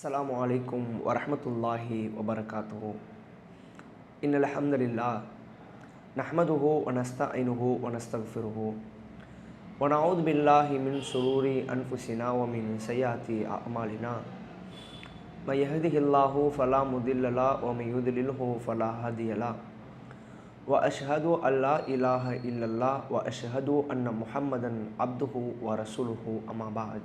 السلام عليكم ورحمة الله وبركاته. إن الحمد لله نحمده ونستعينه ونستغفره ونعوذ بالله من شرور أنفسنا ومن سيئات أعمالنا. من يهده الله فلا مضل له ومن يضلله فلا هادي له. وأشهد أن لا إله إلا الله وأشهد أن محمدا عبده ورسوله أما بعد.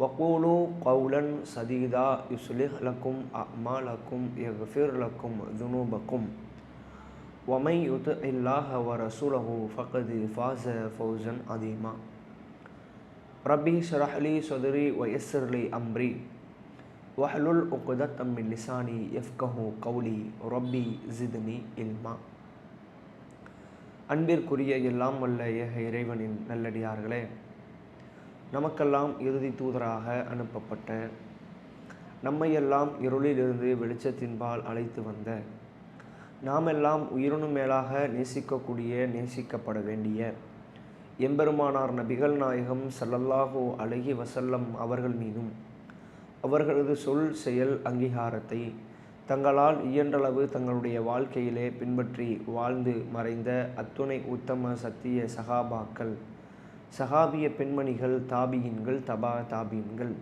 வக்கூலு கவுலன் சதீதா யுஸ்லிஹ் லக்கும் அமாலக்கும் யஃபிர் லக்கும் துனூபக்கும் ஒமை யுத் இல்லாஹ வ ரசூலஹு ஃபகது ஃபாச ஃபௌசன் அதீமா ரபி ஷரஹ்லி சொதரி வயஸ்ஸர்லி அம்ரி வஹலுல் உகுதத் அம்மின் லிசானி எஃப்கஹு கவுலி ரப்பி ஜிதுனி இல்மா அன்பிற்குரிய எல்லாம் வல்ல ஏக இறைவனின் நல்லடியார்களே. நமக்கெல்லாம் இறுதி தூதராக அனுப்பப்பட்ட நம்மையெல்லாம் இருளிலிருந்து வெளிச்சத்தின்பால் அழைத்து வந்த நாமெல்லாம் உயிரினும் மேலாக நேசிக்கக்கூடிய நேசிக்கப்பட வேண்டிய எம்பெருமானார் நபிகள் நாயகம் சல்லல்லாஹோ அழகி வசல்லம் அவர்கள் மீதும் அவர்களது சொல் செயல் அங்கீகாரத்தை தங்களால் இயன்றளவு தங்களுடைய வாழ்க்கையிலே பின்பற்றி வாழ்ந்து மறைந்த அத்துணை உத்தம சத்திய சகாபாக்கள் சகாபிய பெண்மணிகள் தாபியின்கள் தபா தாபியின்கள்.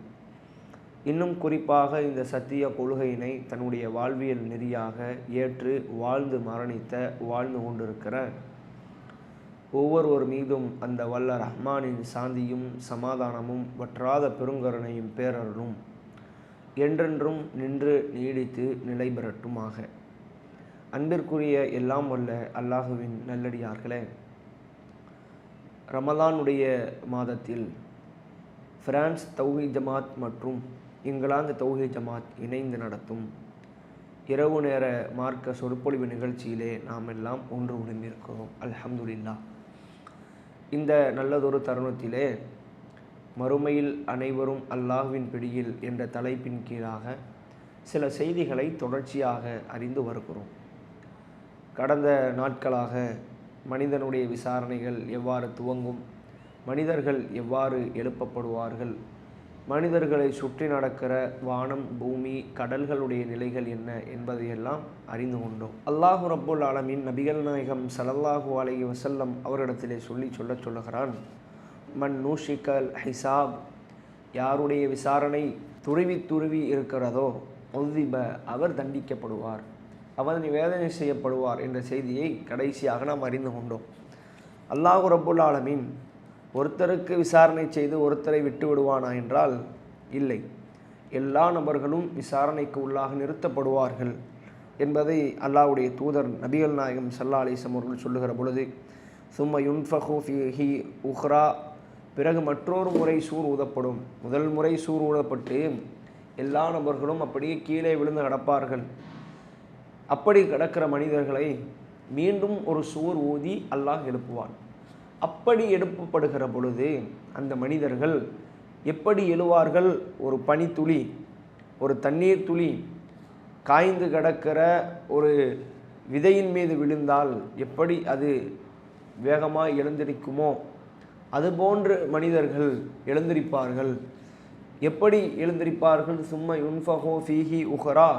இன்னும் குறிப்பாக இந்த சத்திய கொள்கையினை தன்னுடைய வாழ்வியல் நெறியாக ஏற்று வாழ்ந்து மரணித்த வாழ்ந்து கொண்டிருக்கிற ஒவ்வொருவர் மீதும் அந்த வல்ல ரஹ்மானின் சாந்தியும் சமாதானமும் வற்றாத பெருங்கருணையும் பேரருளும் என்றென்றும் நின்று நீடித்து நிலை பெறட்டுமாக அன்பிற்குரிய எல்லாம் வல்ல அல்லாஹுவின் நல்லடியார்களே ரமலானுடைய மாதத்தில் பிரான்ஸ் தௌஹி ஜமாத் மற்றும் இங்கிலாந்து தௌஹி ஜமாத் இணைந்து நடத்தும். இரவு நேர மார்க்க சொற்பொழிவு நிகழ்ச்சியிலே நாம் எல்லாம் ஒன்று உணர்ந்திருக்கிறோம் அல்ஹம்துலில்லா. இந்த நல்லதொரு தருணத்திலே மறுமையில் அனைவரும் அல்லாஹுவின் பிடியில் என்ற தலைப்பின் கீழாக சில செய்திகளை தொடர்ச்சியாக அறிந்து வருகிறோம். கடந்த நாட்களாக மனிதனுடைய விசாரணைகள் எவ்வாறு துவங்கும்? மனிதர்கள் எவ்வாறு எழுப்பப்படுவார்கள்? மனிதர்களை சுற்றி நடக்கிற வானம் பூமி கடல்களுடைய நிலைகள் என்ன என்பதையெல்லாம் அறிந்து கொண்டோம். அல்லாஹு ரப்புல் ஆலமின் நபிகள் நாயகம் சலல்லாஹு அலைஹி வசல்லம் அவரிடத்திலே சொல்லி சொல்லச் சொல்லுகிறான் மன் நூஷிக்கல் ஹிசாப் யாருடைய விசாரணை துருவி துருவி இருக்கிறதோ ஒதிப அவர் தண்டிக்கப்படுவார். அவர் வேதனை செய்யப்படுவார் என்ற செய்தியை கடைசியாக நாம் அறிந்து கொண்டோம். அல்லாஹு ரப்புல் ஆலமீன் ஒருத்தருக்கு விசாரணை செய்து ஒருத்தரை விட்டு விடுவானா என்றால் இல்லை. எல்லா நபர்களும் விசாரணைக்கு உள்ளாக நிறுத்தப்படுவார்கள் என்பதை அல்லாவுடைய தூதர் நபிகள் நாயகம் சல்லா அலிசம் அவர்கள் சொல்லுகிற பொழுது சும்ம யுன்ஃபஹூஃபி உஹ்ரா. பிறகு மற்றொரு முறை சூர் ஊதப்படும். முதல் முறை சூர் ஊதப்பட்டு எல்லா நபர்களும் அப்படியே கீழே விழுந்து நடப்பார்கள். அப்படி கிடக்கிற மனிதர்களை மீண்டும் ஒரு சுவர் ஊதி அல்லாஹ் எழுப்புவான். அப்படி எழுப்பப்படுகிற பொழுது அந்த மனிதர்கள் எப்படி எழுவார்கள்? ஒரு பனித்துளி ஒரு தண்ணீர் துளி காய்ந்து கிடக்கிற ஒரு விதையின் மீது விழுந்தால் எப்படி அது வேகமாக எழுந்திருக்குமோ? அதுபோன்று மனிதர்கள் எழுந்திருப்பார்கள். எப்படி எழுந்திருப்பார்கள்? சும்மா யுன்ஃபஹோ ஃபீஹி உஹரா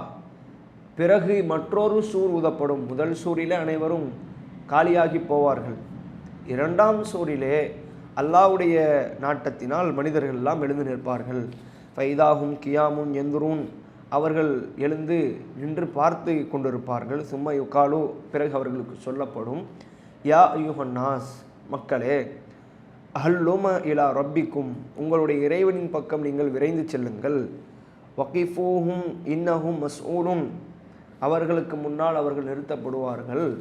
பிறகு மற்றொரு சூர் ஊதப்படும். முதல் சூரிலே அனைவரும் காலியாகி போவார்கள். இரண்டாம் சூரிலே அல்லாவுடைய நாட்டத்தினால் மனிதர்கள் எல்லாம் எழுந்து நிற்பார்கள். ஃபைதாகும் கியாமும் எந்துரும் அவர்கள் எழுந்து நின்று பார்த்து கொண்டிருப்பார்கள். சும்மா யுக்காலு பிறகு அவர்களுக்கு சொல்லப்படும். யா யுஹன்னாஸ் மக்களே அஹல்லும இலா ரப்பிக்கும் உங்களுடைய இறைவனின் பக்கம் நீங்கள் விரைந்து செல்லுங்கள். வகிஃபூஹும் இன்னஹும் மஸ்ஊலும் அவர்களுக்கு முன்னால் அவர்கள் நிறுத்தப்படுவார்கள்.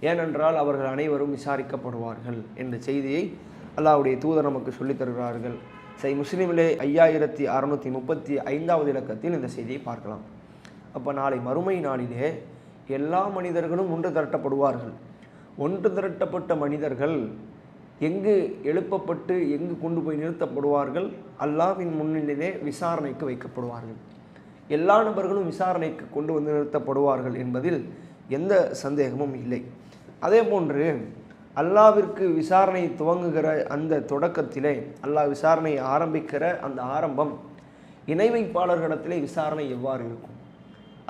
ஏனென்றால் அவர்கள் அனைவரும் விசாரிக்கப்படுவார்கள் என்ற செய்தியை அல்லாவுடைய தூதர் நமக்கு சொல்லித் தருகிறார்கள். சை முஸ்லீமிலே ஐயாயிரத்தி அறநூற்றி முப்பத்தி ஐந்தாவது இலக்கத்தில் இந்த செய்தியை பார்க்கலாம். அப்போ நாளை மறுமை நாளிலே எல்லா மனிதர்களும் ஒன்று திரட்டப்படுவார்கள். ஒன்று திரட்டப்பட்ட மனிதர்கள் எங்கு எழுப்பப்பட்டு எங்கு கொண்டு போய் நிறுத்தப்படுவார்கள்? அல்லாவின் முன்னிலையிலே விசாரணைக்கு வைக்கப்படுவார்கள். எல்லா நபர்களும் விசாரணைக்கு கொண்டு வந்து நிறுத்தப்படுவார்கள் என்பதில் எந்த சந்தேகமும் இல்லை. அதே போன்று அல்லாவிற்கு விசாரணை துவங்குகிற அந்த தொடக்கத்திலே அல்லாஹ் விசாரணையை ஆரம்பிக்கிற அந்த ஆரம்பம் இணை வைப்பாளர்களிடத்திலே விசாரணை எவ்வாறு இருக்கும்?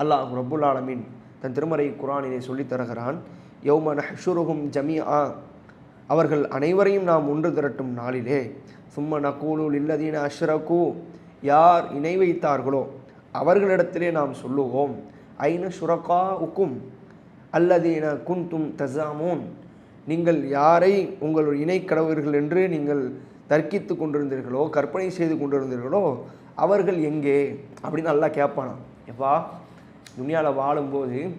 அல்லாஹ் ரபுல் ஆலமின் தன் திருமறை குரானிலே சொல்லித் தருகிறான் யௌமன் ஹஷுருகும் ஜமி ஆ அவர்கள் அனைவரையும் நாம் ஒன்று திரட்டும் நாளிலே சும்ம நகூலு இல்லதீன அஷ்ரகு. யார் இணை வைத்தார்களோ அவர்களிடத்திலே நாம் சொல்லுவோம் ஐன சுரக்கா உக்கும் அல்லதீன குந்தும் தசாமோன். நீங்கள் யாரை உங்கள் இணை என்று நீங்கள் தர்க்கித்து கொண்டிருந்தீர்களோ கற்பனை செய்து கொண்டிருந்தீர்களோ அவர்கள் எங்கே? அப்படின்னு நல்லா கேட்பானாம். எப்பா துனியாவில் வாழும்போது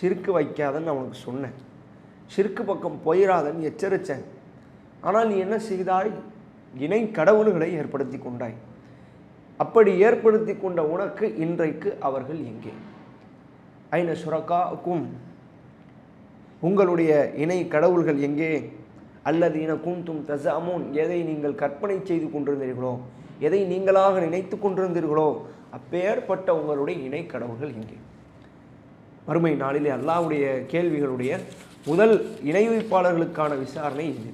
சிறுக்கு வைக்காதன்னு நான் உனக்கு சொன்னேன். சிறுக்கு பக்கம் போயிடாதன்னு எச்சரித்தேன் ஆனால் நீ என்ன செய்தாய்? இணை கடவுள்களை ஏற்படுத்தி கொண்டாய். அப்படி ஏற்படுத்தி கொண்ட உனக்கு இன்றைக்கு அவர்கள் எங்கே? ஐன சுரக்காக்கும் உங்களுடைய இணை கடவுள்கள் எங்கே? அல்லது இன குந்தும் தசாமூன்? எதை நீங்கள் கற்பனை செய்து கொண்டிருந்தீர்களோ? எதை நீங்களாக நினைத்து கொண்டிருந்தீர்களோ? அப்பேற்பட்ட உங்களுடைய இணை கடவுள்கள் எங்கே? மறுமை நாளிலே அல்லாவுடைய கேள்விகளுடைய முதல் இணை வைப்பாளர்களுக்கான விசாரணை இது.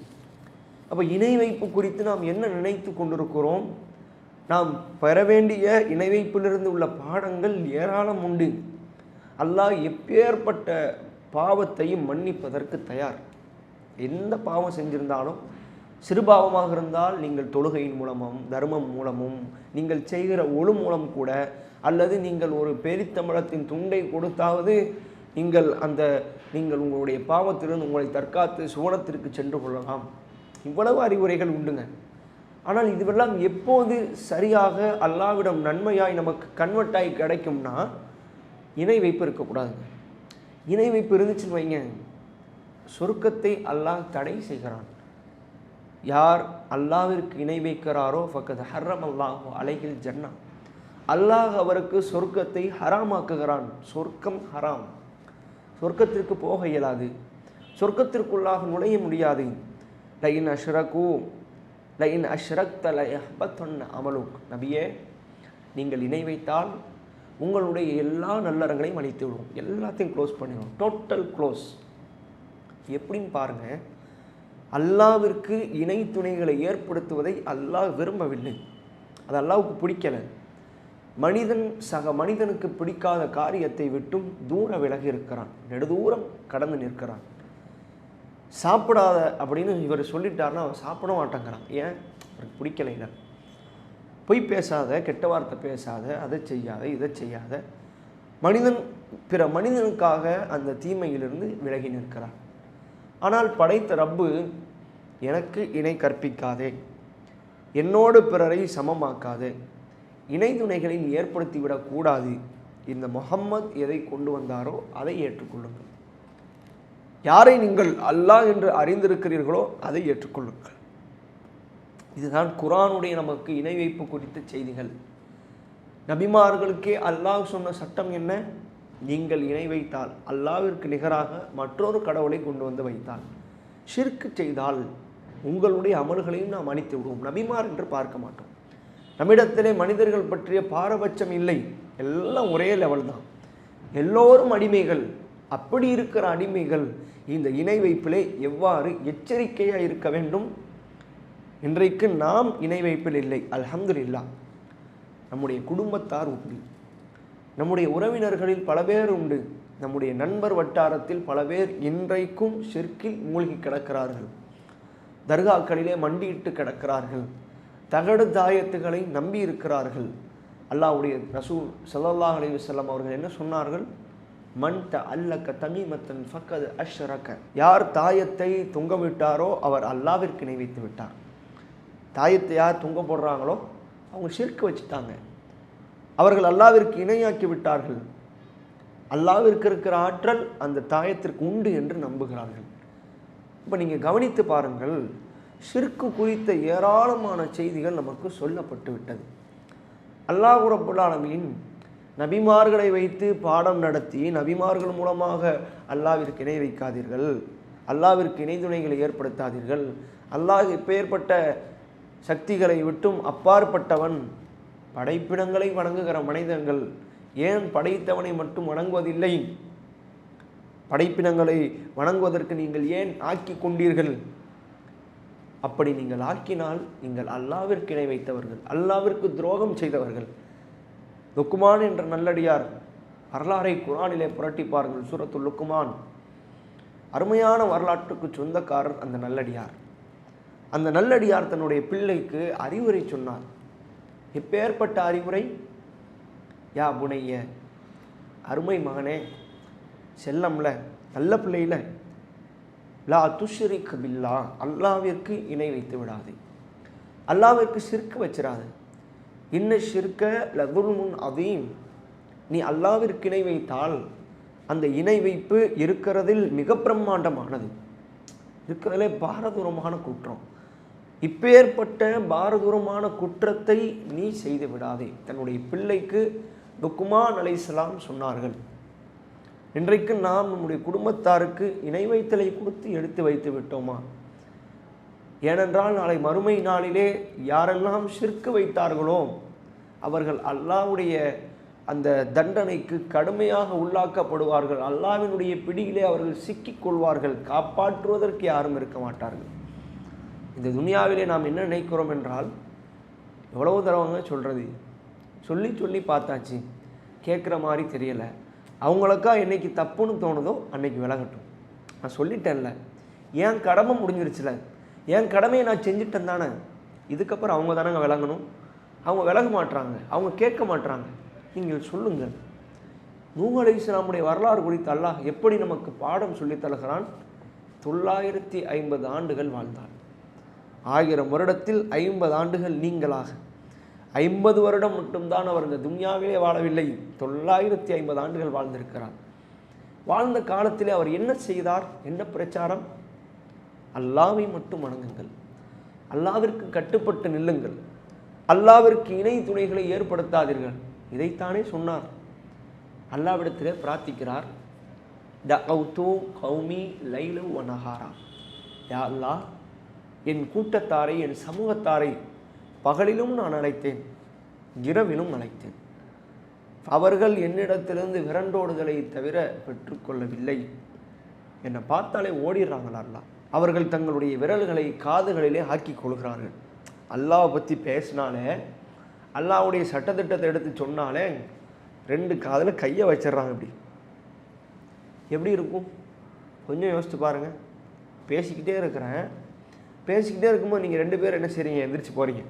அப்போ இணை வைப்பு குறித்து நாம் என்ன நினைத்து கொண்டிருக்கிறோம்? நாம் பெற வேண்டிய இணைவைப்பிலிருந்து உள்ள பாடங்கள் ஏராளம் உண்டு. அல்லாஹ் எப்பேற்பட்ட பாவத்தையும் மன்னிப்பதற்கு தயார். எந்த பாவம் செஞ்சிருந்தாலும் சிறுபாவமாக இருந்தால் நீங்கள் தொழுகையின் மூலமும் தர்மம் மூலமும் நீங்கள் செய்கிற ஒழு மூலம் கூட அல்லது நீங்கள் ஒரு பெரித்தமிழத்தின் துண்டை கொடுத்தாவது நீங்கள் அந்த நீங்கள் உங்களுடைய பாவத்திலிருந்து உங்களை தற்காத்து சுவனத்திற்கு சென்று கொள்ளலாம். இவ்வளவு அறிவுரைகள் உண்டுங்க. ஆனால் இதுவெல்லாம் எப்போது சரியாக அல்லாவிடம் நன்மையாய் நமக்கு கன்வெர்ட் ஆகி கிடைக்கும்னா இணை வைப்பு இருக்கக்கூடாதுங்க இணை வைப்பு இருந்துச்சுன்னு வைங்க. சொர்க்கத்தை அல்லாஹ் தடை செய்கிறான். யார் அல்லாவிற்கு இணை வைக்கிறாரோ ஃபக்கத் ஹர்ரம் அல்லாஹ் அலைகில் ஜன்னா. அல்லாஹ் அவருக்கு சொர்க்கத்தை ஹராமாக்குகிறான். சொர்க்கம் ஹராம். சொர்க்கத்திற்கு போக இயலாது. சொர்க்கத்திற்குள்ளாக நுழைய முடியாது. லைன் அஷ்ரகு லைன் அஷ்ரக் தல எஹ்பத்தொன்ன அமலுக். நபியே நீங்கள் இணை வைத்தால் உங்களுடைய எல்லா நல்லறங்களையும் அழித்து விடுவோம். எல்லாத்தையும் க்ளோஸ் பண்ணிடும் டோட்டல் க்ளோஸ் எப்படின்னு பாருங்க. அல்லாவிற்கு இணை துணைகளை ஏற்படுத்துவதை அல்லாஹ் விரும்பவில்லை. அது அல்லாவுக்கு பிடிக்கலை. மனிதன் சக மனிதனுக்கு பிடிக்காத காரியத்தை விட்டும் தூர விலகி இருக்கிறான். நெடுதூரம் கடந்து நிற்கிறான். சாப்பிடாத அப்படின்னு இவர் சொல்லிட்டாருன்னா அவன் சாப்பிட மாட்டேங்கிறான். ஏன்? அவருக்கு பிடிக்கல பொய் பேசாத கெட்ட வார்த்தை பேசாத அதை செய்யாத இதை செய்யாத. மனிதன் பிற மனிதனுக்காக அந்த தீமையிலிருந்து விலகி நிற்கிறான். ஆனால் படைத்த ரப்பு எனக்கு இணை கற்பிக்காதே. என்னோடு பிறரை சமமாக்காதே. இணை ஏற்படுத்திவிடக்கூடாது இந்த முகம்மது எதை கொண்டு வந்தாரோ அதை ஏற்றுக்கொள்ளுங்கள். யாரை நீங்கள் அல்லாஹ் என்று அறிந்திருக்கிறீர்களோ அதை ஏற்றுக்கொள்ளுங்கள். இதுதான் குரானுடைய நமக்கு இணை வைப்பு குறித்த செய்திகள். நபிமார்களுக்கே அல்லாஹ் சொன்ன சட்டம் என்ன? நீங்கள் இணை வைத்தால் அல்லாவிற்கு நிகராக மற்றொரு கடவுளை கொண்டு வந்து வைத்தால். ஷிர்க்கு செய்தால் உங்களுடைய அமல்களையும் நாம் அணித்து விடுவோம். நபிமார் என்று பார்க்க மாட்டோம். நம்மிடத்திலே மனிதர்கள் பற்றிய பாரபட்சம் இல்லை. எல்லாம் ஒரே லெவல் தான். எல்லோரும் அடிமைகள். அப்படி இருக்கிற அடிமைகள் இந்த இணை வைப்பிலே எவ்வாறு எச்சரிக்கையாக இருக்க வேண்டும்? இன்றைக்கு நாம் இணை வைப்பில் இல்லை. அல்ஹம்துலில்லா. நம்முடைய குடும்பத்தார் உண்டு. நம்முடைய உறவினர்களில் பல பேர் உண்டு. நம்முடைய நண்பர் வட்டாரத்தில் பல பேர் இன்றைக்கும் ஷிர்கில் மூழ்கி கிடக்கிறார்கள். தர்காக்களிலே மண்டியிட்டு கிடக்கிறார்கள். தகடு தாயத்துகளை நம்பி இருக்கிறார்கள் அல்லாஹ்வுடைய ரசூல் ஸல்லல்லாஹு அலி வல்லம் அவர்கள் என்ன சொன்னார்கள்? மண்ட அல்லக்க தமீமத்தன் ஃபக்கது அஷ்ரக்க யார் தாயத்தை தொங்கவிட்டாரோ அவர் அல்லாவிற்கு இணை வைத்து விட்டார். தாயத்தை யார் தொங்க போடுறாங்களோ அவங்க ஷிர்க்கு வச்சுட்டாங்க. அவர்கள் அல்லாவிற்கு இணையாக்கி விட்டார்கள். அல்லாவிற்கு இருக்கிற ஆற்றல் அந்த தாயத்திற்கு உண்டு என்று நம்புகிறார்கள். இப்போ நீங்கள் கவனித்து பாருங்கள் சிற்கு குறித்த ஏராளமான செய்திகள் நமக்கு சொல்லப்பட்டு விட்டது. அல்லாஹ் நபிமார்களை வைத்து பாடம் நடத்தி நபிமார்கள் மூலமாக அல்லாவிற்கு இணை வைக்காதீர்கள். அல்லாவிற்கு இணைதுணைகளை ஏற்படுத்தாதீர்கள். அல்லாஹ் இப்பேற்பட்ட சக்திகளை விட்டும் அப்பாற்பட்டவன் படைப்பிடங்களை வணங்குகிற மனிதர்கள். ஏன் படைத்தவனை மட்டும் வணங்குவதில்லை? படைப்பினங்களை வணங்குவதற்கு நீங்கள் ஏன் ஆக்கி கொண்டீர்கள்? அப்படி நீங்கள் ஆக்கினால் நீங்கள் அல்லாவிற்கு இணை வைத்தவர்கள் அல்லாவிற்கு துரோகம் செய்தவர்கள். லுக்குமான் என்ற நல்லடியார் வரலாறை குரானிலே புரட்டி பாருங்கள் சூரத்துல் லுக்குமான் அருமையான வரலாற்றுக்கு சொந்தக்காரர் அந்த நல்லடியார். அந்த நல்லடியார் தன்னுடைய பிள்ளைக்கு அறிவுரை சொன்னார். எப்பேற்பட்ட அறிவுரை? யா புனைய அருமை மகனே செல்லம்ல நல்ல பிள்ளையில. லா துஷ்ரிக் பில்லா அல்லாவிற்கு இணை வைத்து விடாது. அல்லாவிற்கு சிற்கு வச்சிடாது இன்ன ஷிர்க லதுல்முன் அதீம் நீ அல்லாவிற்கு இணை வைத்தால் அந்த இணை வைப்பு இருக்கிறதில் மிக பிரம்மாண்டமானது. இருக்கிறதிலே பாரதூரமான குற்றம். இப்பேற்பட்ட பாரதூரமான குற்றத்தை நீ செய்து விடாதே. தன்னுடைய பிள்ளைக்கு லுக்குமான் அலைசலாம் சொன்னார்கள். இன்றைக்கு நாம் நம்முடைய குடும்பத்தாருக்கு இணை வைத்தலை கொடுத்து எடுத்து வைத்து விட்டோமா? ஏனென்றால் நாளை மறுமை நாளிலே யாரெல்லாம் ஷிர்க்கு வைத்தார்களோ அவர்கள் அல்லாவுடைய அந்த தண்டனைக்கு கடுமையாக உள்ளாக்கப்படுவார்கள். அல்லாவினுடைய பிடியிலே அவர்கள் சிக்கிக் கொள்வார்கள். காப்பாற்றுவதற்கு யாரும் இருக்க மாட்டார்கள். இந்த துனியாவிலே நாம் என்ன நினைக்கிறோம் என்றால் எவ்வளவு தடவைங்க சொல்கிறது சொல்லி சொல்லி பார்த்தாச்சு. கேட்குற மாதிரி தெரியலை. அவங்களுக்கா என்னைக்கு தப்புன்னு தோணுதோ அன்னைக்கு விலகட்டும். நான் சொல்லிட்டேன்ல. ஏன் கடமை முடிஞ்சிருச்சுல? என் கடமையை நான் செஞ்சுட்டேன் தானே? இதுக்கப்புறம் அவங்க தானங்க விளங்கணும்? அவங்க விலக மாட்றாங்க. அவங்க கேட்க மாட்றாங்க. நீங்கள் சொல்லுங்கள் நூஹ் அலைஹிஸ்ஸலாமுடைய வரலாறு குறித்து அல்லாஹ் எப்படி நமக்கு பாடம் சொல்லித் தருகிறான்? தொள்ளாயிரத்தி ஐம்பது ஆண்டுகள் வாழ்ந்தார். ஆயிரம் வருடத்தில் ஐம்பது ஆண்டுகள் நீங்களாக. ஐம்பது வருடம் மட்டும்தான் அவர் இந்த துன்யாவிலே வாழவில்லை. தொள்ளாயிரத்தி ஐம்பது ஆண்டுகள் வாழ்ந்திருக்கிறார். வாழ்ந்த காலத்திலே அவர் என்ன செய்தார்? என்ன பிரச்சாரம்? அல்லாவை மட்டும் வணங்குங்கள். அல்லாவிற்கு கட்டுப்பட்டு நில்லுங்கள். அல்லாவிற்கு இணை துணைகளை ஏற்படுத்தாதீர்கள். இதைத்தானே சொன்னார். அல்லாவிடத்தில் பிரார்த்திக்கிறார். த தௌத்து கௌமி லைலு வனஹாரா யா அல்லாஹ் என் கூட்டத்தாரை என் சமூகத்தாரை பகலிலும் நான் அழைத்தேன் இரவிலும் அழைத்தேன். அவர்கள் என்னிடத்திலிருந்து விரண்டோடுதலை தவிர பெற்றுக்கொள்ளவில்லை. என்னை பார்த்தாலே ஓடிடுறாங்களா அவர்கள் தங்களுடைய விரல்களை காதுகளிலே ஆக்கி கொள்கிறார்கள். அல்லாவை பற்றி பேசினாலே அல்லாவுடைய சட்டத்திட்டத்தை எடுத்து சொன்னாலே ரெண்டு காதில் கையை வச்சிடுறாங்க இப்படி. எப்படி இருக்கும்? கொஞ்சம் யோசித்து பாருங்கள் பேசிக்கிட்டே இருக்கிறேன். பேசிக்கிட்டே இருக்கும்போது நீங்கள் ரெண்டு பேரும் என்ன செய்றீங்க? எந்திரிச்சு போகிறீங்க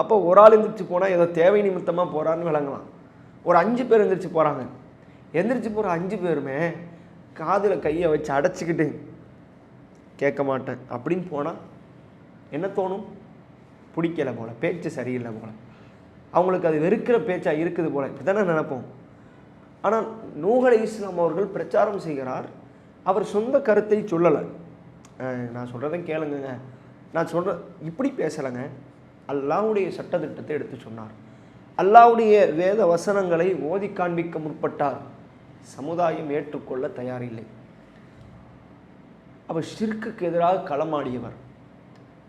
அப்போ ஒரு ஆள் எந்திரிச்சு போனால் ஏதோ தேவை நிமித்தமாக போகிறான்னு விளங்கலாம். ஒரு அஞ்சு பேர் எந்திரிச்சு போகிறாங்க எந்திரிச்சு போகிற அஞ்சு பேருமே காதில் கையை வச்சு அடைச்சிக்கிட்டு கேட்க மாட்டேன் அப்படின்னு போனால் என்ன தோணும்? பிடிக்கல போல பேச்சு சரியில்லை போல. அவங்களுக்கு அது வெறுக்கிற பேச்சாக இருக்குது போல இப்படி தானே நினைப்போம். ஆனால் நூகலை இஸ்லாம் அவர்கள் பிரச்சாரம் செய்கிறார். அவர் சொந்த கருத்தை சொல்லலை. நான் சொல்கிறத கேளுங்கங்க. நான் சொல்கிற இப்படி பேசலைங்க. அல்லாவுடைய சட்டத்திட்டத்தை எடுத்து சொன்னார். அல்லாவுடைய வேத வசனங்களை ஓதி காண்பிக்க முற்பட்டார். சமுதாயம் ஏற்றுக்கொள்ள தயாரில்லை. அவர் ஷிர்க்குக்கு எதிராக களமாடியவர்.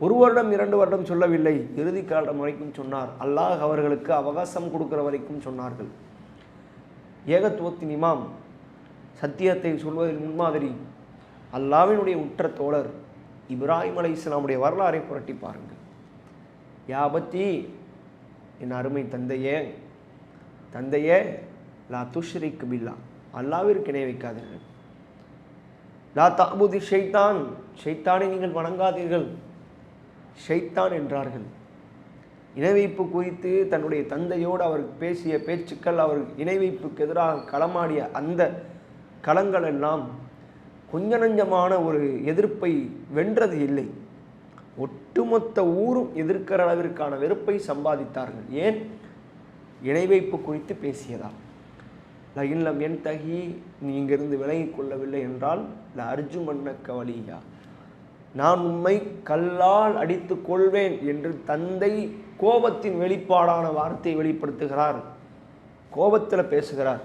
ஒரு வருடம் இரண்டு வருடம் சொல்லவில்லை. இறுதி காலம் வரைக்கும் சொன்னார். அல்லாஹ் அவர்களுக்கு அவகாசம் கொடுக்கிற வரைக்கும் சொன்னார்கள். ஏகத்துவத்தின் இமாம் சத்தியத்தை சொல்வதில் முன்மாதிரி அல்லாவினுடைய உற்ற தோழர் இப்ராஹிம் அலை இஸ்லாமுடைய வரலாறை புரட்டி பாருங்கள். யாபத்தி என் அருமை தந்தையே தந்தையே லா துஷ்ரிக் பில்லா. அல்லாவிற்கு இணை வைக்காதீர்கள். லா தாபுதி ஷைத்தான். ஷைத்தானை நீங்கள் வணங்காதீர்கள். ஷைத்தான் என்றார்கள். இணைவைப்பு குறித்து தன்னுடைய தந்தையோடு அவர் பேசிய பேச்சுக்கள் அவர் இணைவைப்புக்கு எதிராக களமாடிய அந்த களங்கள் எல்லாம் கொஞ்ச நஞ்சமான ஒரு எதிர்ப்பை வென்றது இல்லை. ஒட்டுமொத்த ஊரும் எதிர்க்கிற அளவிற்கான வெறுப்பை சம்பாதித்தார்கள். ஏன்? இணைவைப்பு குறித்து பேசியதால். லகின்லம் என் தகி நீ இங்கிருந்து விலகி கொள்ளவில்லை என்றால் ல அர்ஜுமன்ன கவலியா நான் உண்மை கல்லால் அடித்து கொள்வேன் என்று தந்தை கோபத்தின் வெளிப்பாடான வார்த்தையை வெளிப்படுத்துகிறார். கோபத்தில் பேசுகிறார்.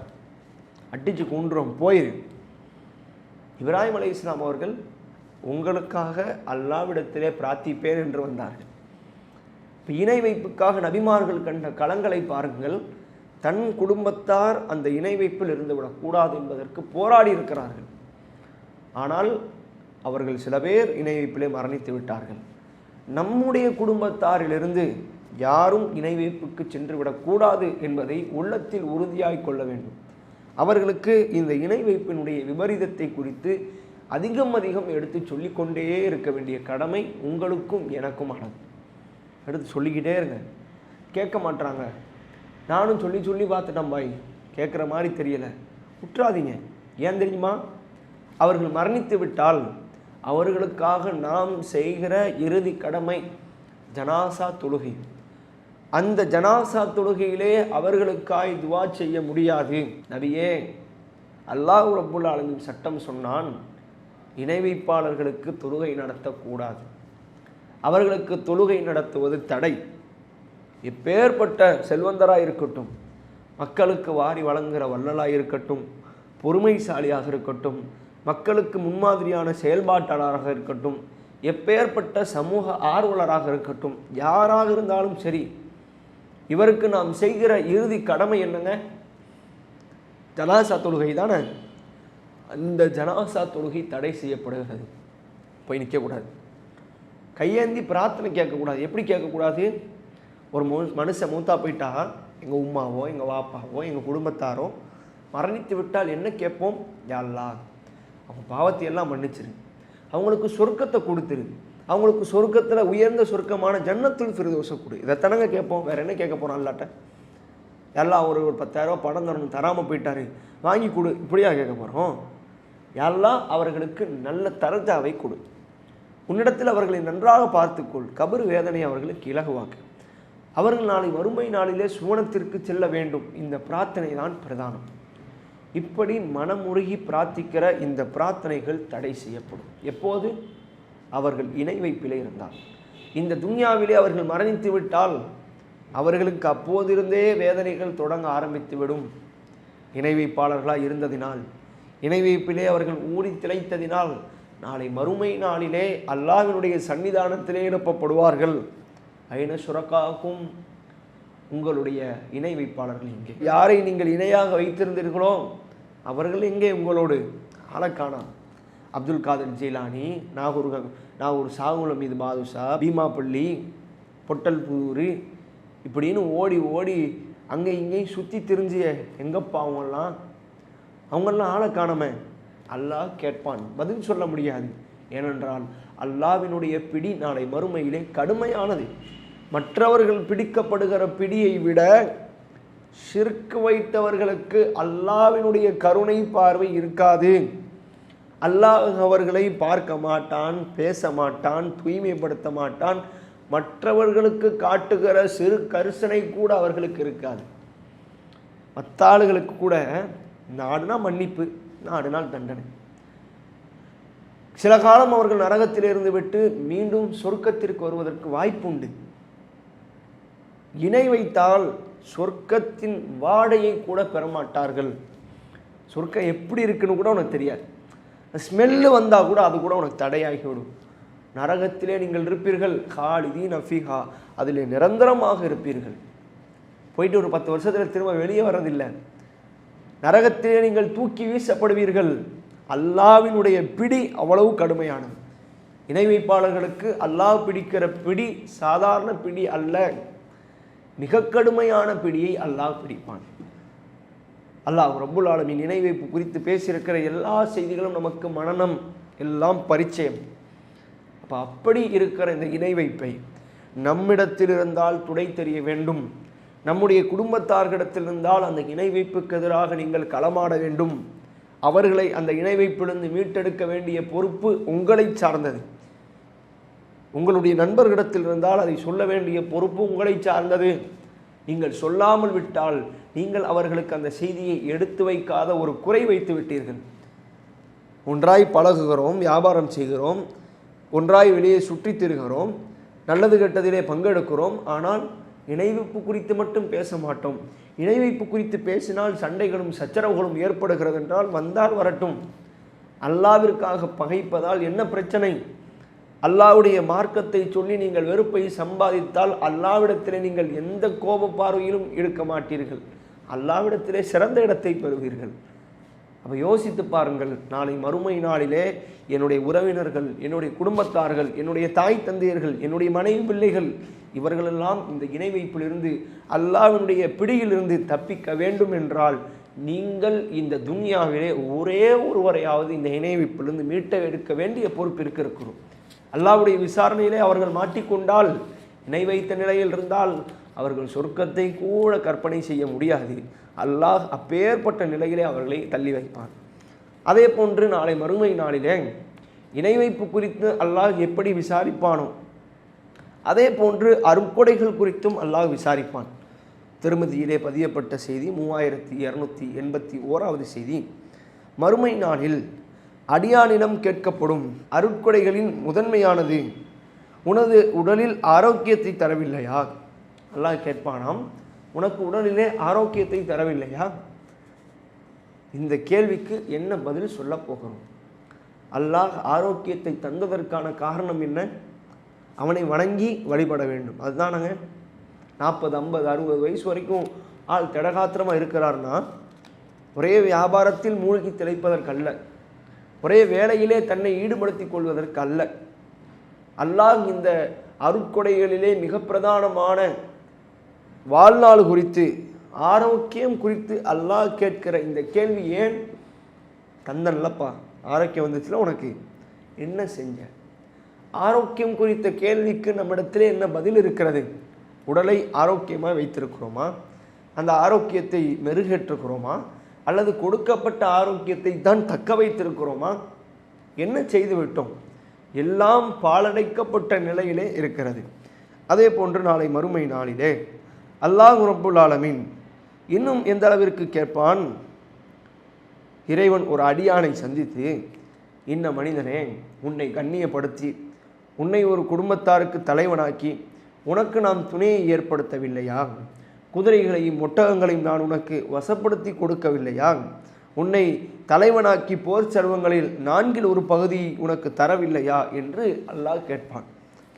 அடிச்சு கொண்டுறோம் போயிரு. இப்ராஹிம் அலி இஸ்லாம் அவர்கள் உங்களுக்காக அல்லாவிடத்திலே பிரார்த்திப்பேன் என்று வந்தார்கள். இப்போ இணை வைப்புக்காக நபிமார்கள் கண்ட களங்களை பாருங்கள். தன் குடும்பத்தார் அந்த இணை வைப்பில் இருந்துவிடக்கூடாது என்பதற்கு போராடி இருக்கிறார்கள். ஆனால் அவர்கள் சில பேர் இணை வைப்பிலே மரணித்து விட்டார்கள். நம்முடைய குடும்பத்தாரிலிருந்து யாரும் இணை வைப்புக்கு சென்று விடக்கூடாது என்பதை உள்ளத்தில் உறுதியாய் கொள்ள வேண்டும். அவர்களுக்கு இந்த இணை வைப்பினுடைய விபரீதத்தை குறித்து அதிகம் அதிகம் எடுத்து சொல்லிக்கொண்டே இருக்க வேண்டிய கடமை உங்களுக்கும் எனக்கும் ஆனது எடுத்து சொல்லிக்கிட்டே இருங்க. கேட்க மாட்டாங்க நானும் சொல்லி சொல்லி பார்த்துட்டேன் பாய். கேட்குற மாதிரி தெரியலை. விட்டுறாதீங்க ஏன் தெரியுமா? அவர்கள் மரணித்து விட்டால் அவர்களுக்காக நாம் செய்கிற இறுதி கடமை ஜனாசா தொழுகை. அந்த ஜனாசா தொழுகையிலே அவர்களுக்காய் துவா செய்ய முடியாது. நபியே அல்லாஹ் ரப்புல் ஆலமின் சட்டம் சொன்னான் இணை வைப்பாளர்களுக்கு தொழுகை நடத்தக்கூடாது. அவர்களுக்கு தொழுகை நடத்துவது தடை. எப்பேற்பட்ட செல்வந்தராக இருக்கட்டும் மக்களுக்கு வாரி வழங்குகிற வள்ளலாக இருக்கட்டும் பொறுமைசாலியாக இருக்கட்டும் மக்களுக்கு முன்மாதிரியான செயல்பாட்டாளராக இருக்கட்டும் எப்பேற்பட்ட சமூக ஆர்வலராக இருக்கட்டும் யாராக இருந்தாலும் சரி இவருக்கு நாம் செய்கிற இறுதி கடமை என்னங்க? ஜனாசா தொழுகை தானே? அந்த ஜனாசா தொழுகை தடை செய்யப்படுகிறது. போய் நிற்கக்கூடாது. கையேந்தி பிரார்த்தனை கேட்கக்கூடாது. எப்படி கேட்கக்கூடாது? ஒரு மு மனுஷன் மூத்தா போயிட்டா எங்கள் உம்மாவோ எங்கள் வாப்பாவோ எங்கள் குடும்பத்தாரோ மரணித்து விட்டால் என்ன கேட்போம்? யாழ்லா. அவங்க பாவத்தை எல்லாம் மன்னிச்சிரு. அவங்களுக்கு சொர்க்கத்தை கொடுத்துரு. அவங்களுக்கு சொர்க்கத்தில் உயர்ந்த சொர்க்கமான ஜன்னத்துல் ஃபிரதோசை கொடு. இதைத்தானங்க கேட்போம்? வேறு என்ன கேட்க போகிறோம் அல்லாட்ட? எல்லாம் ஒரு ஒரு பத்தாயிரரூபா பணம் தரணும் தராமல் போயிட்டாரு. வாங்கி கொடு. இப்படியா கேட்க போகிறோம் எல்லாம் அவர்களுக்கு நல்ல தரஜாவை கொடு. உன்னிடத்தில் அவர்களை நன்றாக பார்த்துக்கொள். கபர் வேதனை அவர்களுக்கு இலகுவாக்கு. அவர்கள் நாளை வறுமை நாளிலே சுவனத்திற்கு செல்ல வேண்டும். இந்த பிரார்த்தனை தான் பிரதானம். இப்படி மனமுருகி பிரார்த்திக்கிற இந்த பிரார்த்தனைகள் தடை செய்யப்படும். எப்போது? அவர்கள் இணை வைப்பிலே இருந்தால் இந்த துன்யாவிலே அவர்கள் மரணித்து விட்டால் அவர்களுக்கு அப்போதிருந்தே வேதனைகள் தொடங்க ஆரம்பித்துவிடும் இணை வைப்பாளர்களாக இருந்ததினால் இணை வைப்பிலே அவர்கள் ஊறி திளைத்ததினால் நாளை மறுமை நாளிலே அல்லாஹினுடைய சன்னிதானத்திலே எழுப்பப்படுவார்கள். ஐன சுரக்காக்கும் உங்களுடைய இணை வைப்பாளர்கள் எங்கே யாரை நீங்கள் இணையாக வைத்திருந்தீர்களோ அவர்கள் எங்கே உங்களோடு. ஆளக்கானா அப்துல் காதர் ஜீலானி நாகூர் நாகூர் சாகுலம் மீது பாதுஷா பீமாப்பள்ளி பொட்டல்புதூர் இப்படின்னு ஓடி ஓடி அங்கே இங்கேயும் சுற்றி திரிஞ்சிய எங்கப்பா அவங்கெல்லாம் அவங்கெல்லாம் ஆளை காணாம. அல்லாஹ் கேட்பான். பதில் சொல்ல முடியாது. ஏனென்றால் அல்லாவினுடைய பிடி நாளை மறுமையிலே கடுமையானது. மற்றவர்கள் பிடிக்கப்படுகிற பிடியை விட ஷிர்க் வைத்தவர்களுக்கு அல்லாவினுடைய கருணை பார்வை இருக்காது. அல்லாஹ் அவர்களை பார்க்க மாட்டான் பேச மாட்டான் தூய்மைப்படுத்த மாட்டான். மற்றவர்களுக்கு காட்டுகிற சிறு கரிசனை கூட அவர்களுக்கு இருக்காது. மத்தாளுகளுக்கு கூட நாடுனா மன்னிப்பு நாடு நாள் தண்டனை. சில காலம் அவர்கள் நரகத்திலிருந்து விட்டு மீண்டும் சொர்க்கத்திற்கு வருவதற்கு வாய்ப்புண்டு. இணை வைத்தால் சொர்க்கத்தின் வாடையை கூட பெறமாட்டார்கள். சொர்க்கம் எப்படி இருக்குன்னு கூட உனக்கு தெரியாது. ஸ்மெல்லு வந்தால் கூட அது கூட உனக்கு தடையாகிவிடும். நரகத்திலே நீங்கள் இருப்பீர்கள். காலிதி நஃபிஹா அதில் நிரந்தரமாக இருப்பீர்கள். போயிட்டு ஒரு பத்து வருஷத்தில் திரும்ப வெளியே வர்றதில்லை. நரகத்திலே நீங்கள் தூக்கி வீசப்படுவீர்கள். அல்லாவினுடைய பிடி அவ்வளவு கடுமையானது. இணை வைப்பாளர்களுக்கு அல்லாஹ் பிடிக்கிற பிடி சாதாரண பிடி அல்ல. மிக கடுமையான பிடியை அல்லாஹ் பிடிப்பான். அல்லாஹ் ரப்புல் ஆலமின் நினைவை குறித்து பேசியிருக்கிற எல்லா செய்திகளும் நமக்கு மனநம் எல்லாம் பரிச்சயம். அப்போ அப்படி இருக்கிற இந்த இணை வைப்பை நம்மிடத்தில் இருந்தால் துடை தெரிய வேண்டும். நம்முடைய குடும்பத்தார்களிடத்தில் இருந்தால் அந்த இணை வைப்புக்கு எதிராக நீங்கள் களமாட வேண்டும். அவர்களை அந்த இணை வைப்பிலிருந்து மீட்டெடுக்க வேண்டிய பொறுப்பு உங்களை சார்ந்தது. உங்களுடைய நண்பர்களிடத்தில் இருந்தால் அதை சொல்ல வேண்டிய பொறுப்பு உங்களை சார்ந்தது. நீங்கள் சொல்லாமல் விட்டால் நீங்கள் அவர்களுக்கு அந்த செய்தியை எடுத்து வைக்காத ஒரு குறை வைத்து விட்டீர்கள். ஒன்றாய் பழகுகிறோம் வியாபாரம் செய்கிறோம் ஒன்றாய் வெளியே சுற்றித் திரிகிறோம் நல்லது கெட்டதிலே பங்கெடுக்கிறோம் ஆனால் இணைவிப்பு குறித்து மட்டும் பேச மாட்டோம். இணைவைப்பு குறித்து பேசினால் சண்டைகளும் சச்சரவுகளும் ஏற்படுகிறது என்றால் வந்தால் வரட்டும். அல்லாவிற்காக பகைப்பதால் என்ன பிரச்சனை? அல்லாவுடைய மார்க்கத்தை சொல்லி நீங்கள் வெறுப்பை சம்பாதித்தால் அல்லாவிடத்திலே நீங்கள் எந்த கோப பார்வையிலும் இருக்க மாட்டீர்கள். அல்லாவிடத்திலே சிறந்த இடத்தை பெறுவீர்கள். அப்போ யோசித்து பாருங்கள் நாளை மறுமை நாளிலே என்னுடைய உறவினர்கள் என்னுடைய குடும்பத்தார்கள் என்னுடைய தாய் தந்தையர்கள் என்னுடைய மனைவி பிள்ளைகள் இவர்களெல்லாம் இந்த இணை வைப்பிலிருந்து அல்லாவினுடைய பிடியிலிருந்து தப்பிக்க வேண்டும் என்றால் நீங்கள் இந்த துன்யாவிலே ஒரே ஒருவரையாவது இந்த இணை வைப்பிலிருந்து மீட்ட எடுக்க வேண்டிய பொறுப்பிற்கு இருக்கிறோம் அல்லாவுடைய விசாரணையிலே அவர்கள் மாட்டிக்கொண்டால் இணை வைத்த நிலையில் இருந்தால் அவர்கள் சொர்க்கத்தை கூட கற்பனை செய்ய முடியாது. அல்லாஹ் அப்பேற்பட்ட நிலையிலே அவர்களை தள்ளி வைப்பான். அதே போன்று நாளை மறுமை நாளிலே இணை வைப்பு குறித்து அல்லாஹ் எப்படி விசாரிப்பானோ அதே போன்று அருட்கொடைகள் குறித்தும் அல்லாஹ் விசாரிப்பான். திருமதியிலே பதியப்பட்ட செய்தி மூவாயிரத்தி இரநூத்தி எண்பத்தி ஓராவது செய்தி. மறுமை நாளில் அடியானிடம் கேட்கப்படும் அருட்கொடைகளின் முதன்மையானது உனது உடலில் ஆரோக்கியத்தை தரவில்லையா? அல்லாஹ் கேட்பானாம் உனக்கு உடலிலே ஆரோக்கியத்தை தரவில்லையா? இந்த கேள்விக்கு என்ன பதில் சொல்ல போகிறோம்? அல்லாஹ் ஆரோக்கியத்தை தந்ததற்கான காரணம் என்ன? அவனை வணங்கி வழிபட வேண்டும். அதுதானங்க நாற்பது ஐம்பது அறுபது வயசு வரைக்கும் ஆள் திடகாத்திரமாக இருக்கிறார்னா ஒரே வியாபாரத்தில் மூழ்கி திளைப்பதற்கல்ல. ஒரே வேலையிலே தன்னை ஈடுபடுத்திக் கொள்வதற்கு அல்ல அல்லாஹ் இந்த அருட்கொடைகளிலே மிக பிரதானமான வாழ்நாள் குறித்து ஆரோக்கியம் குறித்து அல்லாஹ் கேட்கிற இந்த கேள்வி ஏன்? தந்தல்லப்பா ஆரோக்கியம் வந்துச்சுல உனக்கு? என்ன செஞ்ச? ஆரோக்கியம் குறித்த கேள்விக்கு நம்மிடத்திலே என்ன பதில் இருக்கிறது? உடலை ஆரோக்கியமாக வைத்திருக்கிறோமா? அந்த ஆரோக்கியத்தை மெருகேற்றுக்கிறோமா? அல்லது கொடுக்கப்பட்ட ஆரோக்கியத்தை தான் தக்க வைத்திருக்கிறோமா? என்ன செய்துவிட்டோம் எல்லாம் பாலடைக்கப்பட்ட நிலையிலே இருக்கிறது. அதே போன்று நாளை மறுமை நாளிலே. அல்லாஹ் ரப்புல் ஆலமீன் இன்னும் எந்த அளவிற்கு கேட்பான்? இறைவன் ஒரு அடியானை சந்தித்து இன்ன மனிதனே உன்னை கண்ணியப்படுத்தி உன்னை ஒரு குடும்பத்தாருக்கு தலைவனாக்கி உனக்கு நாம் துணையை ஏற்படுத்தவில்லையா? குதிரைகளையும் ஒட்டகங்களையும் நான் உனக்கு வசப்படுத்தி கொடுக்கவில்லையா? உன்னை தலைவனாக்கி போர் செல்வங்களில் நான்கில் ஒரு பகுதி உனக்கு தரவில்லையா? என்று அல்லாஹ் கேட்பான்.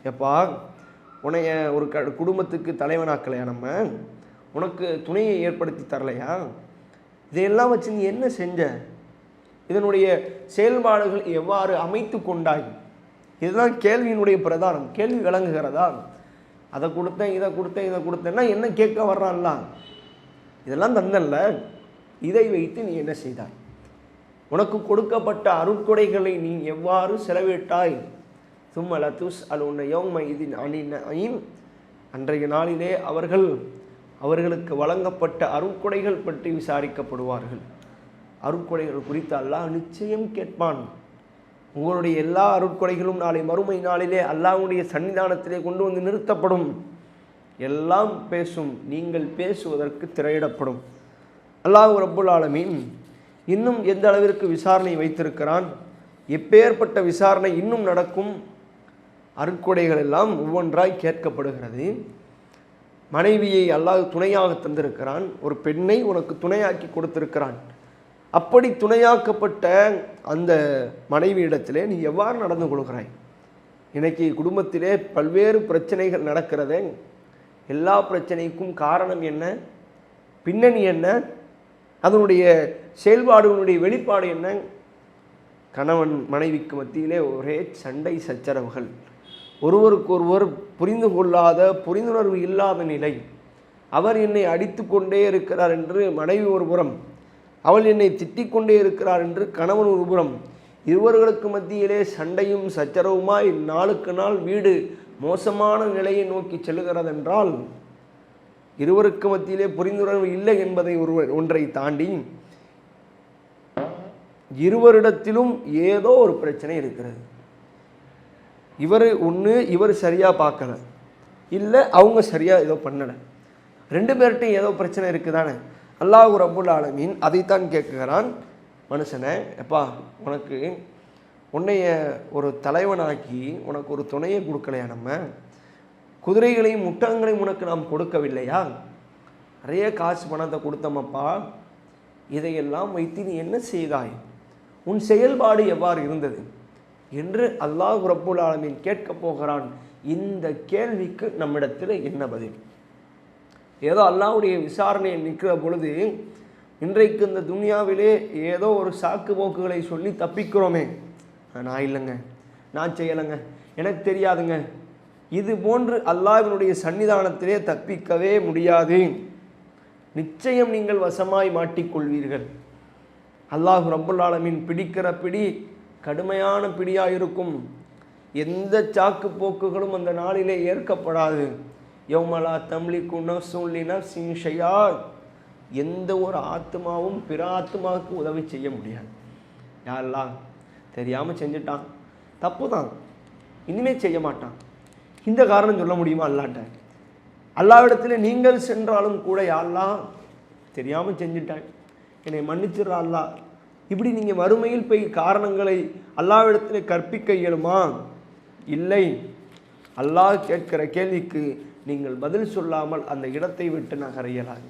எப்பா உன்னைய ஒரு க குடும்பத்துக்கு தலைவனாக்கலையா நம்ம? உனக்கு துணையை ஏற்படுத்தி தரலையா? இதையெல்லாம் வச்சு நீ என்ன செஞ்ச? இதனுடைய செயல்பாடுகள் எவ்வாறு அமைத்து கொண்டாய்? இதுதான் கேள்வியினுடைய பிரதானம். கேள்வி விளங்குகிறதா? அதை கொடுத்தேன் இதை கொடுத்தேன் இதை கொடுத்தேன்னா என்ன கேட்க வர்றான்ல? இதெல்லாம் தந்தல்ல. இதை வைத்து நீ என்ன செய்தாய்? உனக்கு கொடுக்கப்பட்ட அருட்கொடைகளை நீ எவ்வாறு செலவிட்டாய்? சும்ம லத்துஸ் அல் உன்னை யோங் மைதின் அணின் அன்றைய நாளிலே அவர்கள் அவர்களுக்கு வழங்கப்பட்ட அருட்கொடைகள் பற்றி விசாரிக்கப்படுவார்கள். அருட்கொடைகள் குறித்து அல்லாஹ் நிச்சயம் கேட்பான். உங்களுடைய எல்லா அருட்கொடைகளும் நாளை மறுமை நாளிலே அல்லாவுடைய சன்னிதானத்திலே கொண்டு வந்து நிறுத்தப்படும். எல்லாம் பேசும் நீங்கள் பேசுவதற்கு திரையிடப்படும். அல்லாஹ் ரப்புல் ஆலமீன் இன்னும் எந்த அளவிற்கு விசாரணை வைத்திருக்கிறான்? எப்பேற்பட்ட விசாரணை இன்னும் நடக்கும்? அருட்கொடைகள் எல்லாம் ஒவ்வொன்றாய் கேட்கப்படுகிறது. மனைவியை அல்லாஹ் துணையாக தந்திருக்கிறான். ஒரு பெண்ணை உனக்கு துணையாக்கி கொடுத்திருக்கிறான். அப்படி துணையாக்கப்பட்ட அந்த மனைவியிடத்திலே நீ எவ்வாறு நடந்து கொள்கிறாய்? இன்னைக்கு குடும்பத்திலே பல்வேறு பிரச்சனைகள் நடக்கிறதே. எல்லா பிரச்சனைக்கும் காரணம் என்ன? பின்னணி என்ன? அதனுடைய செயல்பாடுகளுடைய வெளிப்பாடு என்ன? கணவன் மனைவிக்கு மத்தியிலே ஒரே சண்டை சச்சரவுகள். ஒருவருக்கொருவர் புரிந்து கொள்ளாத புரிந்துணர்வு இல்லாத நிலை. அவர் என்னை அடித்து கொண்டே இருக்கிறார் என்று மனைவி ஒரு புறம் அவள் என்னை திட்டிக் கொண்டே இருக்கிறார் என்று கணவன் ஒருபுறம் இருவர்களுக்கு மத்தியிலே சண்டையும் சச்சரவுமாய் நாளுக்கு நாள் வீடு மோசமான நிலையை நோக்கி செல்கிறதென்றால் இருவருக்கு மத்தியிலே புரிந்துணர்வு இல்லை என்பதை ஒருவர் ஒன்றை தாண்டி இருவரிடத்திலும் ஏதோ ஒரு பிரச்சனை இருக்கிறது. இவர் ஒன்று இவர் சரியாக பார்க்கல. இல்லை அவங்க சரியாக ஏதோ பண்ணலை. ரெண்டு பேர்கிட்டையும் ஏதோ பிரச்சனை இருக்குதானே? அல்லாஹ் ரபுல் ஆலமீன் அதைத்தான் கேட்குறான் மனுஷனை எப்பா உனக்கு உன்னைய ஒரு தலைவனாக்கி உனக்கு ஒரு துணையை கொடுக்கலையா நம்ம? குதிரைகளையும் முட்டகங்களையும் உனக்கு நாம் கொடுக்கவில்லையா? நிறைய காசு பணத்தை கொடுத்தமப்பா. இதையெல்லாம் வைத்து நீ என்ன செய்தாய்? உன் செயல்பாடு எவ்வாறு இருந்தது? என்று அல்லாஹ் ரப்புல் ஆலமீன் கேட்கப் போகிறான். இந்த கேள்விக்கு நம்மிடத்தில் என்ன பதில்? ஏதோ அல்லாவுடைய விசாரணையில் நிற்கிற பொழுது இன்றைக்கு இந்த துனியாவிலே ஏதோ ஒரு சாக்கு போக்குகளை சொல்லி தப்பிக்கிறோமே. நான் இல்லைங்க. நான் செய்யலைங்க. எனக்கு தெரியாதுங்க. இது போன்று அல்லாஹ்வினுடைய சன்னிதானத்திலே தப்பிக்கவே முடியாது. நிச்சயம் நீங்கள் வசமாய் மாட்டிக்கொள்வீர்கள். அல்லாஹ் ரப்புல் பிடிக்கிற பிடி கடுமையான பிடியாக இருக்கும் எந்த சாக்கு போக்குகளும் அந்த நாளிலே ஏற்கப்படாது. யோமலா தம்லிக்கு நஃப்சுல்லி நஃப்சின் எந்த ஒரு ஆத்மாவும் பிற ஆத்மாவுக்கு உதவி செய்ய முடியாது. யாரெல்லாம் தெரியாமல் செஞ்சுட்டான்? தப்பு தான் இனிமேல் செய்ய மாட்டான். இந்த காரணம் சொல்ல முடியுமா அல்லாட்ட? அல்லாவிடத்தில் நீங்கள் சென்றாலும் கூட யாரெல்லாம் தெரியாமல் செஞ்சுட்டான் என்னை மன்னிச்சிடுறா அல்லா இப்படி நீங்கள் மறுமையில் போய் காரணங்களை அல்லாவிடத்தில் கற்பிக்க இயலுமா? இல்லை. அல்லாஹ் கேட்கிற கேள்விக்கு நீங்கள் பதில் சொல்லாமல் அந்த இடத்தை விட்டு நகரையலாது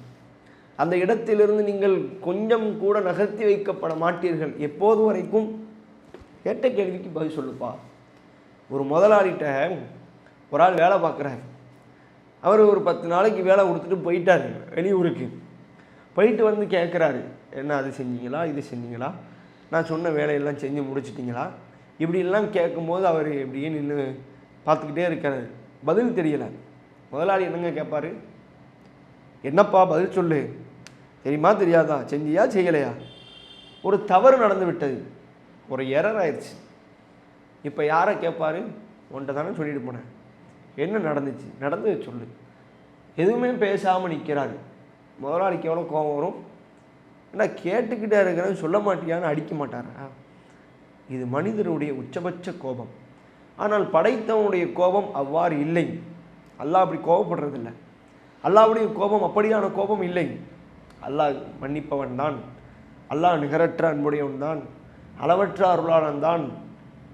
அந்த இடத்திலிருந்து நீங்கள் கொஞ்சம் கூட நகர்த்தி வைக்கப்பட மாட்டீர்கள். எப்போது வரைக்கும்? கேட்ட கேள்விக்கு பதில் சொல்லுப்பா. ஒரு முதலாளிகிட்ட ஒரு ஆள் வேலை பார்க்குறாரு. அவர் ஒரு பத்து நாளைக்கு வேலை கொடுத்துட்டு போயிட்டார் வெளியூருக்கு. போயிட்டு வந்து கேட்குறாரு என்ன அது செஞ்சீங்களா இது செஞ்சீங்களா? நான் சொன்ன வேலையெல்லாம் செஞ்சு முடிச்சிட்டிங்களா? இப்படிலாம் கேட்கும்போது அவர் இப்படியே நின்று பார்த்துக்கிட்டே இருக்கிறார் பதில் தெரியலை. முதலாளி என்னங்க கேட்பாரு என்னப்பா பதில் சொல்லு. தெரியுமா தெரியாதா? செஞ்சியா செய்யலையா? ஒரு தவறு நடந்து விட்டது. ஒரு எரர் ஆயிடுச்சு இப்போ யாரை கேட்பாரு உன்ட்ட தானே சொல்லிட்டு போனேன். என்ன நடந்துச்சு? நடந்தது சொல்லு. எதுவுமே பேசாமல் நிற்கிறாரு முதலாளிக்கு எவ்வளோ கோபம் வரும்? என்ன கேட்டுக்கிட்டே இருக்கிறேன்னு சொல்ல மாட்டியான்னு அடிக்க மாட்டாரா? இது மனிதனுடைய உச்சபட்ச கோபம். ஆனால் படைத்தவனுடைய கோபம் அவ்வாறு இல்லை. அல்லாஹ் அப்படி கோபப்படுறதில்ல. அல்லாவுடைய கோபம் அப்படியான கோபம் இல்லை. அல்லாஹ் மன்னிப்பவன் தான். அல்லாஹ் நிகரற்ற அன்புடையவன் தான். அளவற்ற அருளாளன் தான்.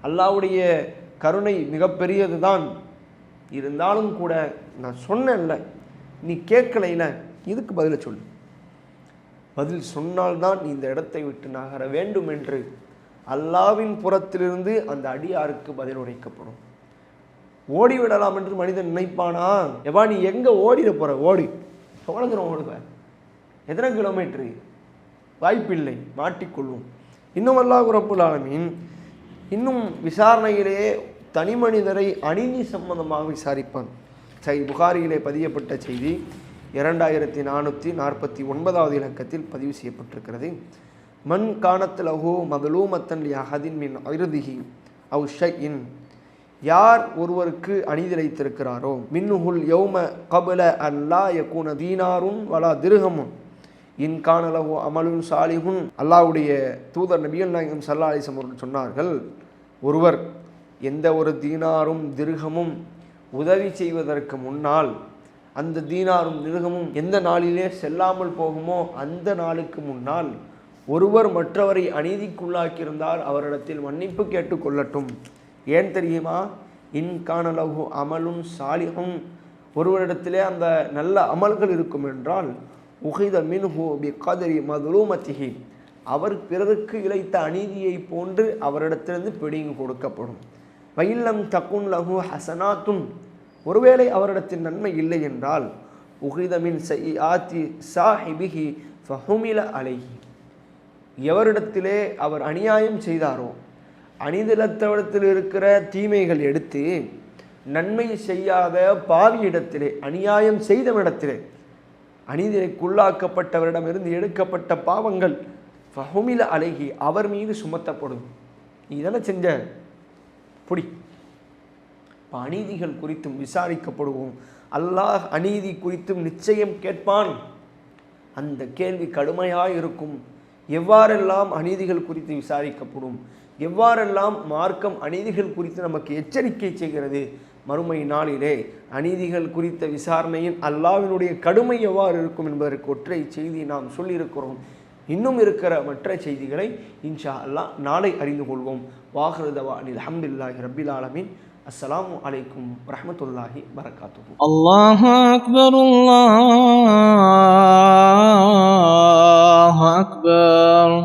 அல்லாஹ்வுடைய கருணை மிகப்பெரியது தான். இருந்தாலும் கூட நான் சொன்னேன்ல நீ கேட்கலையில இதுக்கு பதிலை சொல்லு. பதில் சொன்னால்தான் இந்த இடத்தை விட்டு நகர வேண்டும் என்று அல்லாவின் புறத்திலிருந்து அந்த அடியாருக்கு பதில் உரைக்கப்படும். ஓடிவிடலாம் என்று மனிதன் நினைப்பானா எவா நீ எங்கே ஓடிட போற? ஓடி. எவ்வளோ தூரம் ஓடுவ எத்தனை கிலோமீட்டரு வாய்ப்பில்லை. மாட்டிக்கொள்வோம். இன்னும் அல்லாஹ் ரப்புல் ஆலமீன் இன்னும் விசாரணையிலே தனி மனிதரை அநீதி சம்பந்தமாக விசாரிப்பான். சை புகாரியிலே பதியப்பட்ட செய்தி இரண்டாயிரத்தி நானூற்றி நாற்பத்தி ஒன்பதாவது இலக்கத்தில் பதிவு செய்யப்பட்டிருக்கிறது. மண் காணத் லஹு மதலூமத்தன் யஹதின் மின் அருதிகி அவு ஷைஇன் யார் ஒருவருக்கு அணிதிழைத்திருக்கிறாரோ மின்னுகுல் யௌம கபல அல்லா யக்கூன தீனாரும் வலா திருகமும் இன் அமலும் அமலுன் சாலிஹுன். அல்லாஹ்வுடைய தூதர் நபியல் நாயகம் சல்லா அலிசம் அவர்கள் சொன்னார்கள் ஒருவர் எந்த ஒரு தீனாரும் திருகமும் உதவி செய்வதற்கு முன்னால் அந்த தீனாரும் திருகமும் எந்த நாளிலே செல்லாமல் போகுமோ அந்த நாளுக்கு முன்னால் ஒருவர் மற்றவரை அநீதிக்குள்ளாக்கியிருந்தால் அவரிடத்தில் மன்னிப்பு கேட்டுக்கொள்ளட்டும் ஏன் தெரியுமா? இன்கானலகு அமலும் சாலிகும் ஒருவரிடத்திலே அந்த நல்ல அமல்கள் இருக்கும் என்றால் உகைத மின்ஹூ பி கதரி மதுரூமத்திகி அவர் பிறருக்கு இழைத்த அநீதியை போன்று அவரிடத்திலிருந்து பிடிங்கு கொடுக்கப்படும். வயில்லம் தக்குன் லகு ஹசனாத்துன். ஒருவேளை அவரிடத்தின் நன்மை இல்லை என்றால் உகிதமின் செய் ஆத்தி சாஹிபிஹி ஃபஹுமில அலைஹி. எவரிடத்திலே அவர் அநியாயம் செய்தாரோ அணிதிலத்தவடத்தில் இருக்கிற தீமைகள் எடுத்து நன்மை செய்யாத பாவியிடத்திலே அநியாயம் செய்தவரிடத்திலே அநீதிக்குள்ளாக்கப்பட்டவரிடமிருந்து எடுக்கப்பட்ட பாவங்கள் ஃபஹுமில அழகி அவர் மீது சுமத்தப்படும். நீ தானே செஞ்ச? புடி. இப்போ அநீதிகள் குறித்தும் விசாரிக்கப்படுவோம். அல்லாஹ் அநீதி குறித்தும் நிச்சயம் கேட்பான். அந்த கேள்வி கடுமையாக இருக்கும் எவ்வாறெல்லாம் அநீதிகள் குறித்து விசாரிக்கப்படும்? எவ்வாறெல்லாம் மார்க்கம் அநீதிகள் குறித்து நமக்கு எச்சரிக்கை செய்கிறது? மறுமை நாளிலே அநீதிகள் குறித்த விசாரணையின் அல்லாவினுடைய கடுமை எவ்வாறு இருக்கும் என்பதற்கு ஒற்றை செய்தி நாம் சொல்லியிருக்கிறோம். இன்னும் இருக்கிற மற்ற செய்திகளை இன்ஷா அல்லாஹ் நாளை அறிந்து கொள்வோம். வாஹருதவா அனில் அஹமதுல்லாஹி ரபில் ஆலமின். அஸ்லாம் அலைக்கும் வரமத்துல்லாஹி வரகாத்து அல்லாஹ் அக்பர் அல்லாஹ் அக்பர்.